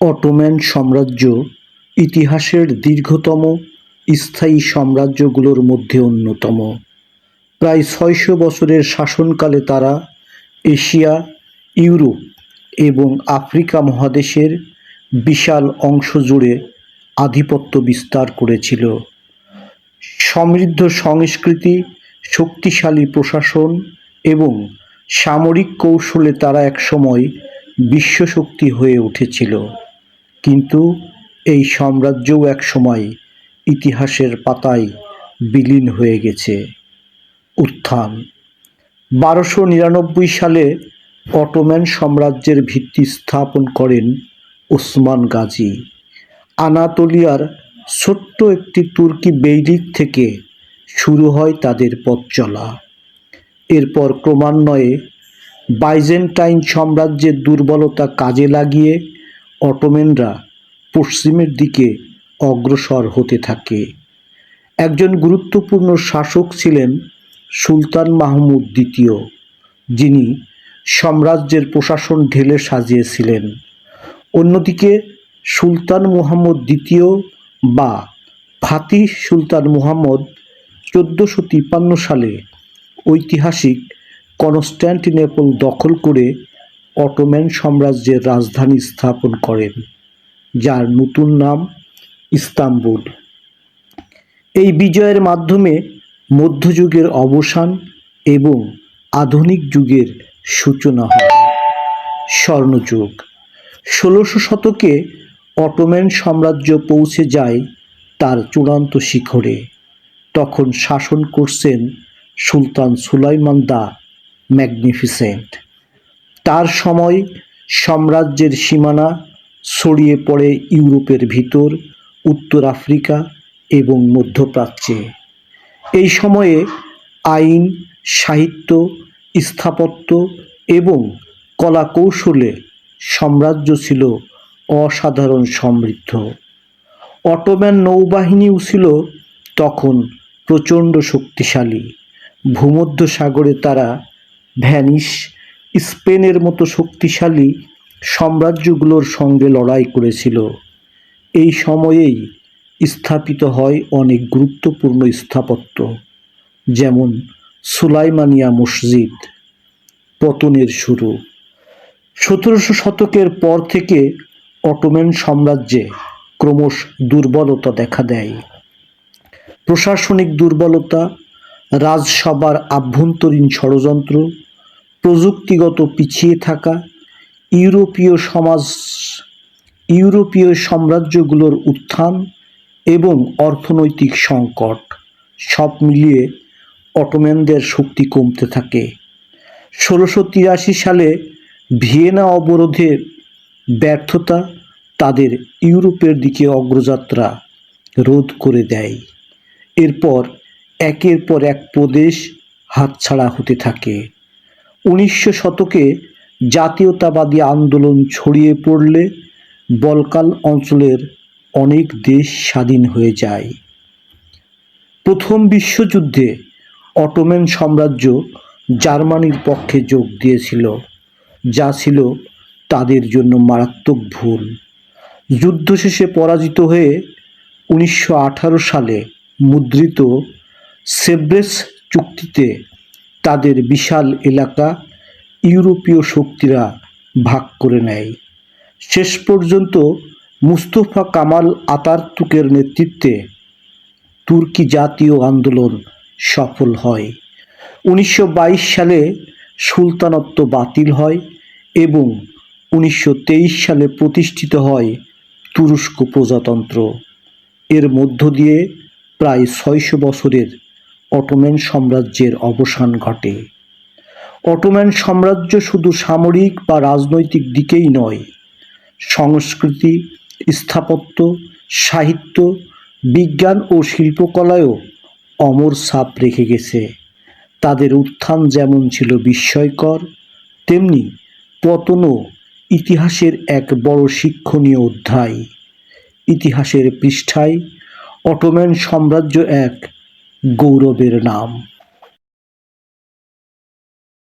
Ottoman সাম্রাজ্য ইতিহাসের দীর্ঘতম স্থায়ী সাম্রাজ্যগুলোর মধ্যে অন্যতম। প্রায় ছয়শো বছরের শাসনকালে তারা এশিয়া, ইউরোপ এবং আফ্রিকা মহাদেশের বিশাল অংশ জুড়ে আধিপত্য বিস্তার করেছিল। সমৃদ্ধ সংস্কৃতি, শক্তিশালী প্রশাসন এবং সামরিক কৌশলে তারা একসময় বিশ্বশক্তি হয়ে উঠেছিল। কিন্তু এই সাম্রাজ্যও একসময় ইতিহাসের পাতায় বিলীন হয়ে গেছে। উত্থান। বারোশো নিরানব্বই সালে অটোম্যান সাম্রাজ্যের ভিত্তি স্থাপন করেন ওসমান গাজী। আনাতোলিয়ার ছোট্ট একটি তুর্কি বেইলিক থেকে শুরু হয় তাদের পথ চলা। এরপর ক্রমান্বয়ে বাইজেন্টাইন সাম্রাজ্যের দুর্বলতা কাজে লাগিয়ে অটোমেনরা পশ্চিমের দিকে অগ্রসর হতে থাকে। একজন গুরুত্বপূর্ণ শাসক ছিলেন সুলতান মাহমুদ দ্বিতীয়, যিনি সাম্রাজ্যের প্রশাসন ঢেলে সাজিয়েছিলেন। অন্যদিকে সুলতান মুহাম্মদ দ্বিতীয় বা ফাতিহ সুলতান মুহাম্মদ চোদ্দোশো তিপ্পান্ন সালে ঐতিহাসিক কনস্ট্যান্টিনেপল দখল করে অটোম্যান সাম্রাজ্যের রাজধানী স্থাপন করেন, যার নতুন নাম ইস্তাম্বুল। এই বিজয়ের মাধ্যমে মধ্যযুগের অবসান এবং আধুনিক যুগের সূচনা হয়। স্বর্ণযুগ। ষোলোশো শতকে অটোম্যান সাম্রাজ্য পৌঁছে যায় তার চূড়ান্ত শিখরে। তখন শাসন করছেন সুলতান সুলাইমান দা ম্যাগনিফিসেন্ট। তার সময় সাম্রাজ্যের সীমানা ছড়িয়ে পড়ে ইউরোপের ভিতর, উত্তর আফ্রিকা এবং মধ্যপ্রাচ্যে। এই সময়ে আইন, সাহিত্য, স্থাপত্য এবং কলা কৌশলে সাম্রাজ্য ছিল অসাধারণ সমৃদ্ধ। অটোম্যান নৌবাহিনীও ছিল তখন প্রচণ্ড শক্তিশালী। ভূমধ্য সাগরে তারা ভ্যানিস স্পেনের মতো শক্তিশালী সাম্রাজ্যগুলোর সঙ্গে লড়াই করেছিল। এই সময়েই স্থাপিত হয় অনেক গুরুত্বপূর্ণ স্থাপত্য, যেমন সুলাইমানিয়া মসজিদ, পতনের শুরু। সতেরোশো শতকের পর থেকে অটোম্যান সাম্রাজ্যে ক্রমশ দুর্বলতা দেখা দেয়। প্রশাসনিক দুর্বলতা, রাজসভার আভ্যন্তরীণ ষড়যন্ত্র প্রযুক্তিগত পিছিয়ে থাকা ইউরোপীয় সমাজ, ইউরোপীয় সাম্রাজ্যগুলোর উত্থান এবং অর্থনৈতিক সংকট সব মিলিয়ে অটোম্যানদের শক্তি কমতে থাকে। ষোলোশো তিরাশি সালে ভিয়েনা অবরোধে ব্যর্থতা তাদের ইউরোপের দিকে অগ্রযাত্রা রোধ করে দেয়। এরপর একের পর এক প্রদেশ হাতছাড়া হতে থাকে। উনিশশো শতকে জাতীয়তাবাদী আন্দোলন ছড়িয়ে পড়লে বলকাল অঞ্চলের অনেক দেশ স্বাধীন হয়ে যায়। প্রথম বিশ্বযুদ্ধে অটোম্যান সাম্রাজ্য জার্মানির পক্ষে যোগ দিয়েছিল, যা ছিল তাদের জন্য মারাত্মক ভুল। যুদ্ধ শেষে পরাজিত হয়ে উনিশশো আঠারো সালে মুদ্রিত সেব্রেস চুক্তিতে তাদের বিশাল এলাকা ইউরোপীয় শক্তিরা ভাগ করে নেয়। শেষ পর্যন্ত মুস্তফা কামাল আতারতুকের নেতৃত্বে তুর্কি জাতীয় আন্দোলন সফল হয়। উনিশশো বাইশ সালে সুলতানত্ব বাতিল হয় এবং উনিশশো তেইশ সালে প্রতিষ্ঠিত হয় তুরস্ক প্রজাতন্ত্র। এর মধ্য দিয়ে প্রায় ছয়শো বছরের অটোম্যান সাম্রাজ্যের অবসান ঘটে। অটোম্যান সাম্রাজ্য শুধু সামরিক বা রাজনৈতিক দিকেই নয়, সংস্কৃতি, স্থাপত্য, সাহিত্য, বিজ্ঞান ও শিল্পকলায়ও অমর ছাপ রেখে গেছে। তাদের উত্থান যেমন ছিল বিস্ময়কর, তেমনি পতনও ইতিহাসের এক বড় শিক্ষণীয় অধ্যায়। ইতিহাসের পৃষ্ঠায় অটোম্যান সাম্রাজ্য এক গৌরবের নাম।